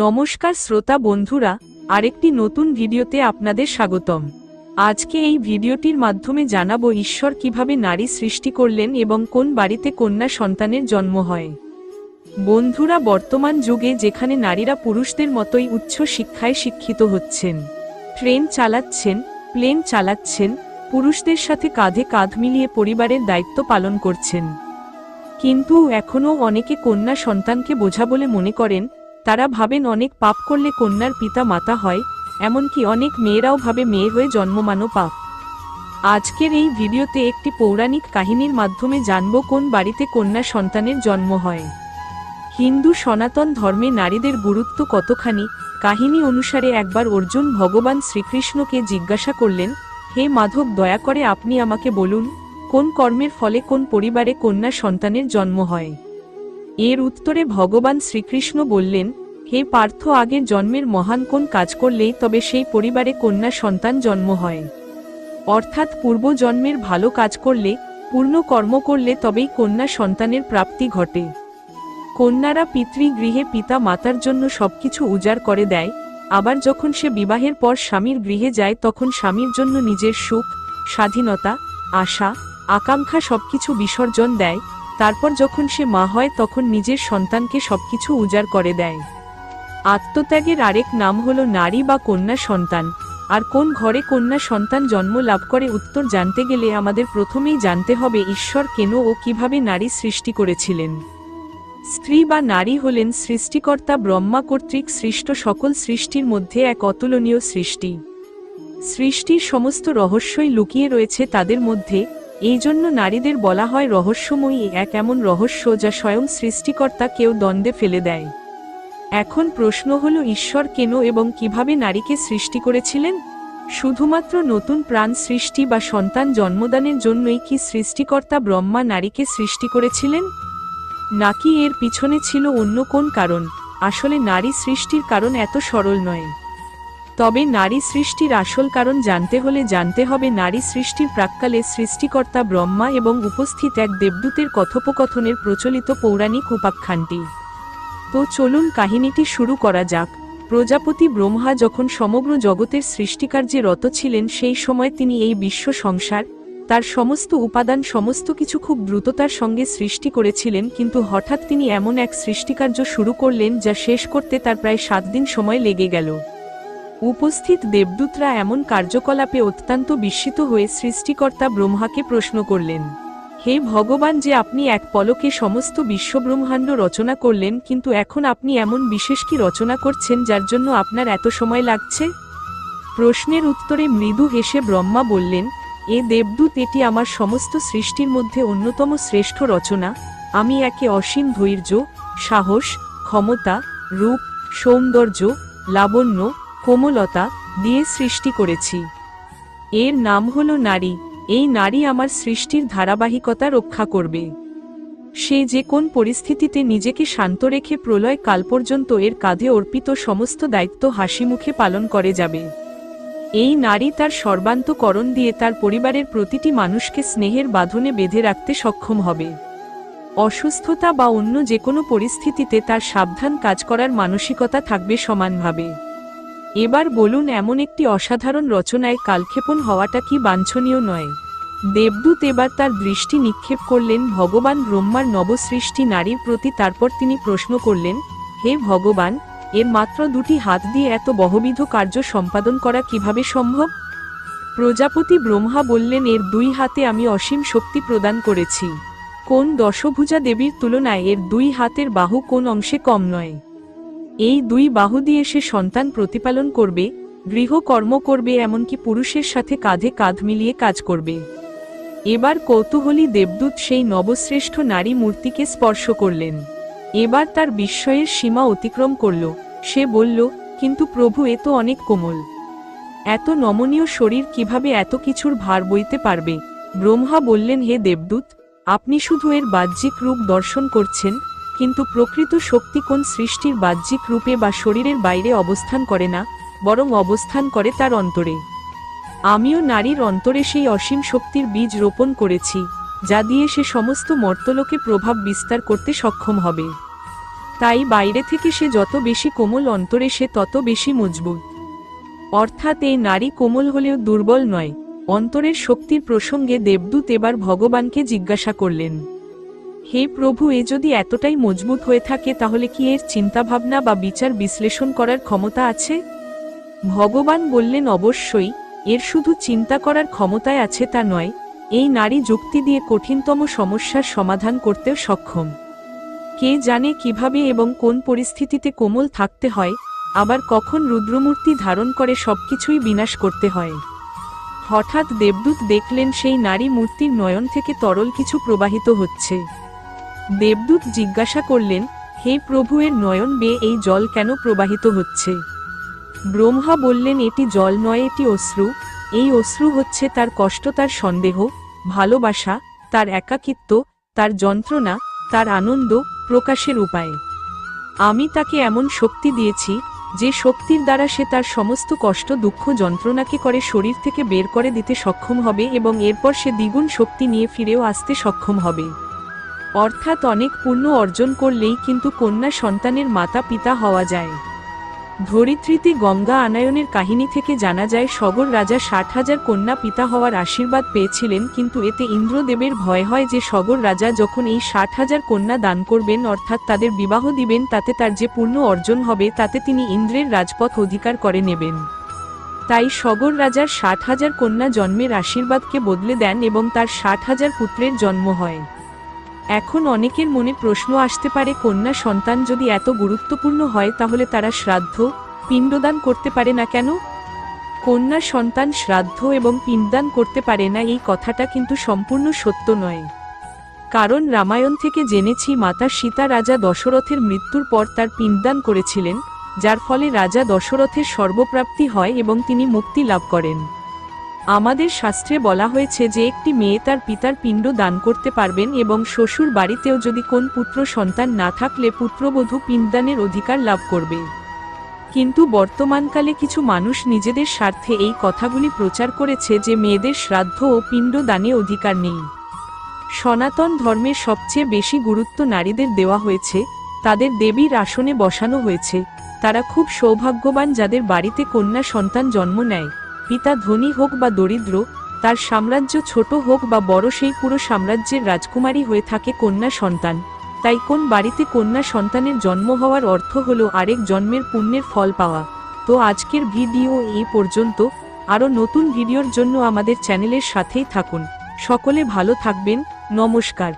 নমস্কার শ্রোতা বন্ধুরা, আরেকটি নতুন ভিডিওতে আপনাদের স্বাগতম। আজকে এই ভিডিওটির মাধ্যমে জানাব ঈশ্বর কীভাবে নারী সৃষ্টি করলেন এবং কোন বাড়িতে কন্যা সন্তানের জন্ম হয়। বন্ধুরা, বর্তমান যুগে যেখানে নারীরা পুরুষদের মতোই উচ্চ শিক্ষায় শিক্ষিত হচ্ছেন। ট্রেন চালাচ্ছেন, প্লেন চালাচ্ছেন, পুরুষদের সাথে কাঁধে কাঁধ মিলিয়ে পরিবারের দায়িত্ব পালন করছেন। কিন্তু এখনও অনেকে কন্যা সন্তানকে বোঝা বলে মনে করেন তারা ভাবেন অনেক পাপ করলে কন্যার পিতা মাতা হয়, এমনকি অনেক মেয়েরাও ভাবে মেয়ে হয়ে জন্মমানো পাপ। আজকের এই ভিডিওতে একটি পৌরাণিক কাহিনীর মাধ্যমে জানব কোন বাড়িতে কন্যা সন্তানের জন্ম হয়। হিন্দু সনাতন ধর্মে নারীদের গুরুত্ব কতখানি, কাহিনী অনুসারে একবার অর্জুন ভগবান শ্রীকৃষ্ণকে জিজ্ঞাসা করলেন, হে মাধব, দয়া করে আপনি আমাকে বলুন, কোন কর্মের ফলে কোন পরিবারে কন্যা সন্তানের জন্ম হয়? এর উত্তরে ভগবান শ্রীকৃষ্ণ বললেন, হে পার্থ আগের জন্মের মহান কোন কাজ করলেই তবে সেই পরিবারে কন্যা সন্তান জন্ম হয়। অর্থাৎ পূর্বজন্মের ভালো কাজ করলে, পূর্ণ কর্ম করলে তবেই কন্যা সন্তানের প্রাপ্তি ঘটে। কন্যারা পিতৃগৃহে পিতা মাতার জন্য সবকিছু উজাড় করে দেয়, আবার যখন সে বিবাহের পর স্বামীর গৃহে যায় তখন স্বামীর জন্য নিজের সুখ, স্বাধীনতা, আশা, আকাঙ্ক্ষা সবকিছু বিসর্জন দেয় তারপর যখন সে মা হয়, তখন নিজের সন্তানকে সবকিছু উজাড় করে দেয়। আত্মত্যাগের আরেক নাম হল নারী বা কন্যা সন্তান। আর কোন ঘরে কন্যা সন্তান জন্ম লাভ করে উত্তর জানতে গেলে আমাদের প্রথমেই জানতে হবে ঈশ্বর কেন ও কীভাবে নারী সৃষ্টি করেছিলেন। স্ত্রী বা নারী হলেন সৃষ্টিকর্তা ব্রহ্মা কর্তৃক সৃষ্ট সকল সৃষ্টির মধ্যে এক অতুলনীয় সৃষ্টি। সৃষ্টির সমস্ত রহস্যই লুকিয়ে রয়েছে তাদের মধ্যে এই জন্য নারীদের বলা হয় রহস্যময়ী এক এমন রহস্য যা স্বয়ং সৃষ্টিকর্তা কেউ দ্বন্দ্বে ফেলে দেয়। এখন প্রশ্ন হল, ঈশ্বর কেন এবং কীভাবে নারীকে সৃষ্টি করেছিলেন? শুধুমাত্র নতুন প্রাণ সৃষ্টি বা সন্তান জন্মদানের জন্যই কি সৃষ্টিকর্তা ব্রহ্মা নারীকে সৃষ্টি করেছিলেন? নাকি এর পিছনে ছিল অন্য কোন কারণ? আসলে নারী সৃষ্টির কারণ এত সরল নয়। তবে নারী সৃষ্টির আসল কারণ জানতে হলে জানতে হবে নারী সৃষ্টির প্রাক্কালে সৃষ্টিকর্তা ব্রহ্মা এবং উপস্থিত এক দেবদূতের কথোপকথনের প্রচলিত পৌরাণিক উপাখ্যানটি। তো চলুন কাহিনীটি শুরু করা যাক। প্রজাপতি ব্রহ্মা যখন সমগ্র জগতের সৃষ্টিকার্যে রত ছিলেন, সেই সময় তিনি এই বিশ্ব সংসার, তার সমস্ত উপাদান, সমস্ত কিছু খুব দ্রুততার সঙ্গে সৃষ্টি করেছিলেন, কিন্তু হঠাৎ তিনি এমন এক সৃষ্টিকার্য শুরু করলেন, যা শেষ করতে তার প্রায় সাত দিন সময় লেগে গেল। উপস্থিত দেবদূতরা এমন কার্যকলাপে অত্যন্ত বিস্মিত হয়ে সৃষ্টিকর্তা ব্রহ্মাকে প্রশ্ন করলেন, হে ভগবান, যে আপনি এক পলকে সমস্ত বিশ্বব্রহ্মাণ্ড রচনা করলেন, কিন্তু এখন আপনি এমন বিশেষ কি রচনা করছেন যার জন্য আপনার এত সময় লাগছে? প্রশ্নের উত্তরে মৃদু হেসে ব্রহ্মা বললেন, এ দেবদূত, এটি আমার সমস্ত সৃষ্টির মধ্যে অন্যতম শ্রেষ্ঠ রচনা। আমি একে অসীম ধৈর্য, সাহস, ক্ষমতা, রূপ, সৌন্দর্য, লাবণ্য কোমলতা দিয়ে সৃষ্টি করেছি। এর নাম হল নারী। এই নারী আমার সৃষ্টির ধারাবাহিকতা রক্ষা করবে। সে যে কোন পরিস্থিতিতে নিজেকে শান্ত রেখে প্রলয় কাল পর্যন্ত এর কাঁধে অর্পিত সমস্ত দায়িত্ব হাসি মুখে পালন করে যাবে। এই নারী তার সর্বান্তকরণ দিয়ে তার পরিবারের প্রতিটি মানুষকে স্নেহের বাঁধনে বেঁধে রাখতে সক্ষম হবে। অসুস্থতা বা অন্য যে কোনো পরিস্থিতিতে তার সাবধান কাজ করার মানসিকতা থাকবে সমানভাবে। এবার বলুন, এমন একটি অসাধারণ রচনায় কালক্ষেপণ হওয়াটা কি বাঞ্ছনীয় নয়? দেবদূত এবার তার দৃষ্টি নিক্ষেপ করলেন, ভগবান ব্রহ্মার নবসৃষ্টি নারীর প্রতি তারপর তিনি প্রশ্ন করলেন, হে ভগবান, এর মাত্র দুটি হাত দিয়ে এত বহুবিধ কার্য সম্পাদন করা কীভাবে সম্ভব? প্রজাপতি ব্রহ্মা বললেন, এর দুই হাতে আমি অসীম শক্তি প্রদান করেছি। কোন দশভুজা দেবীর তুলনায় এর দুই হাতের বাহু কোন অংশে কম নয়? এই দুই বাহু দিয়ে সে সন্তান প্রতিপালন করবে, গৃহকর্ম করবে এমনকি পুরুষের সাথে কাঁধে কাঁধ মিলিয়ে কাজ করবে। এবার কৌতূহলী দেবদূত সেই নবশ্রেষ্ঠ নারী মূর্তিকে স্পর্শ করলেন। এবার তার বিস্ময়ের সীমা অতিক্রম করল। সে বলল, কিন্তু প্রভু, এ তো অনেক কোমল। এত নমনীয় শরীর কীভাবে এত কিছুর ভার বইতে পারবে? ব্রহ্মা বললেন, হে দেবদূত, আপনি শুধু এর বাহ্যিক রূপ দর্শন করছেন কিন্তু প্রকৃত শক্তি কোন সৃষ্টির বাহ্যিক রূপে বা শরীরের বাইরে অবস্থান করে না, বরং অবস্থান করে তার অন্তরে। আমিও নারীর অন্তরে সেই অসীম শক্তির বীজ রোপণ করেছি, যা দিয়ে সে সমস্ত মর্তলোকে প্রভাব বিস্তার করতে সক্ষম হবে। তাই বাইরে থেকে সে যত বেশি কোমল অন্তরে সে তত বেশি মজবুত। অর্থাৎ এই নারী কোমল হলেও দুর্বল নয়, অন্তরের শক্তির প্রসঙ্গে দেবদূত এবার ভগবানকে জিজ্ঞাসা করলেন। হে প্রভু, এ যদি এতটাই মজবুত হয়ে থাকে, তাহলে কি এর চিন্তাভাবনা বা বিচার বিশ্লেষণ করার ক্ষমতা আছে? ভগবান বললেন, অবশ্যই, এর শুধু চিন্তা করার ক্ষমতায় আছে তা নয়, এই নারী যুক্তি দিয়ে কঠিনতম সমস্যার সমাধান করতেও সক্ষম। কে জানে কীভাবে এবং কোন পরিস্থিতিতে কোমল থাকতে হয়, আবার কখন রুদ্রমূর্তি ধারণ করে সবকিছুই বিনাশ করতে হয়। হঠাৎ দেবদূত দেখলেন, সেই নারী মূর্তির নয়ন থেকে তরল কিছু প্রবাহিত হচ্ছে। দেবদূত জিজ্ঞাসা করলেন, হে প্রভু, এর নয়ন বেয়ে এই জল কেন প্রবাহিত হচ্ছে? ব্রহ্মা বললেন, এটি জল নয়, এটি অশ্রু। এই অশ্রু হচ্ছে তার কষ্ট, তার সন্দেহ, ভালোবাসা, তার একাকিত্ব, তার যন্ত্রণা, তার আনন্দ প্রকাশের উপায়। আমি তাকে এমন শক্তি দিয়েছি, যে শক্তির দ্বারা সে তার সমস্ত কষ্ট, দুঃখ, যন্ত্রণাকে করে শরীর থেকে বের করে দিতে সক্ষম হবে এবং এরপর সে দ্বিগুণ শক্তি নিয়ে ফিরেও আসতে সক্ষম হবে। অর্থাৎ অনেক পুণ্য অর্জন করলেই কিন্তু কন্যা সন্তানের মাতা পিতা হওয়া যায়। ধরিত্রীতে গঙ্গা আনায়নের কাহিনী থেকে জানা যায়, সগর রাজা ষাট হাজার কন্যা পিতা হওয়ার আশীর্বাদ পেয়েছিলেন, কিন্তু এতে ইন্দ্রদেবের ভয় হয় যে সগর রাজা যখন এই ষাট হাজার কন্যা দান করবেন, অর্থাৎ তাদের বিবাহ দিবেন, তাতে তার যে পূর্ণ অর্জন হবে, তাতে তিনি ইন্দ্রের রাজপথ অধিকার করে নেবেন। তাই সগর রাজার ষাট হাজার কন্যা জন্মের আশীর্বাদকে বদলে দেন এবং তার ষাট হাজার পুত্রের জন্ম হয়। এখন অনেকের মনে প্রশ্ন আসতে পারে, কন্যা সন্তান যদি এত গুরুত্বপূর্ণ হয় তাহলে তারা শ্রাদ্ধ, পিণ্ডদান করতে পারে না কেন? কন্যা সন্তান শ্রাদ্ধ এবং পিণ্ডদান করতে পারে না, এই কথাটা কিন্তু সম্পূর্ণ সত্য নয়। কারণ রামায়ণ থেকে জেনেছি, মাতা সীতা রাজা দশরথের মৃত্যুর পর তার পিণ্ডদান করেছিলেন, যার ফলে রাজা দশরথের সর্বপ্রাপ্তি হয় এবং তিনি মুক্তি লাভ করেন। আমাদের শাস্ত্রে বলা হয়েছে যে একটি মেয়ে তার পিতার পিণ্ড দান করতে পারবেন এবং শ্বশুর বাড়িতেও যদি কোন পুত্র সন্তান না থাকলে পুত্রবধূ পিণ্ডদানের অধিকার লাভ করবে। কিন্তু বর্তমানকালে কিছু মানুষ নিজেদের স্বার্থে এই কথাগুলি প্রচার করেছে যে মেয়েদের শ্রাদ্ধ ও পিণ্ড দানে অধিকার নেই। সনাতন ধর্মের সবচেয়ে বেশি গুরুত্ব নারীদের দেওয়া হয়েছে, তাদের দেবীর আসনে বসানো হয়েছে, তারা খুব সৌভাগ্যবান যাদের বাড়িতে কন্যা সন্তান জন্ম নেয়। পিতা ধনী হোক বা দরিদ্র, তার সাম্রাজ্য ছোট হোক বা বড়, সেই পুরো সাম্রাজ্যের রাজকুমারী হয়ে থাকে কন্যা সন্তান। তাই কোন বাড়িতে কন্যা সন্তানের জন্ম হওয়ার অর্থ হল আরেক জন্মের পুণ্যের ফল পাওয়া। তো আজকের ভিডিও এই পর্যন্ত। আরও নতুন ভিডিওর জন্য আমাদের চ্যানেলের সাথেই থাকুন। সকলে ভালো থাকবেন। নমস্কার।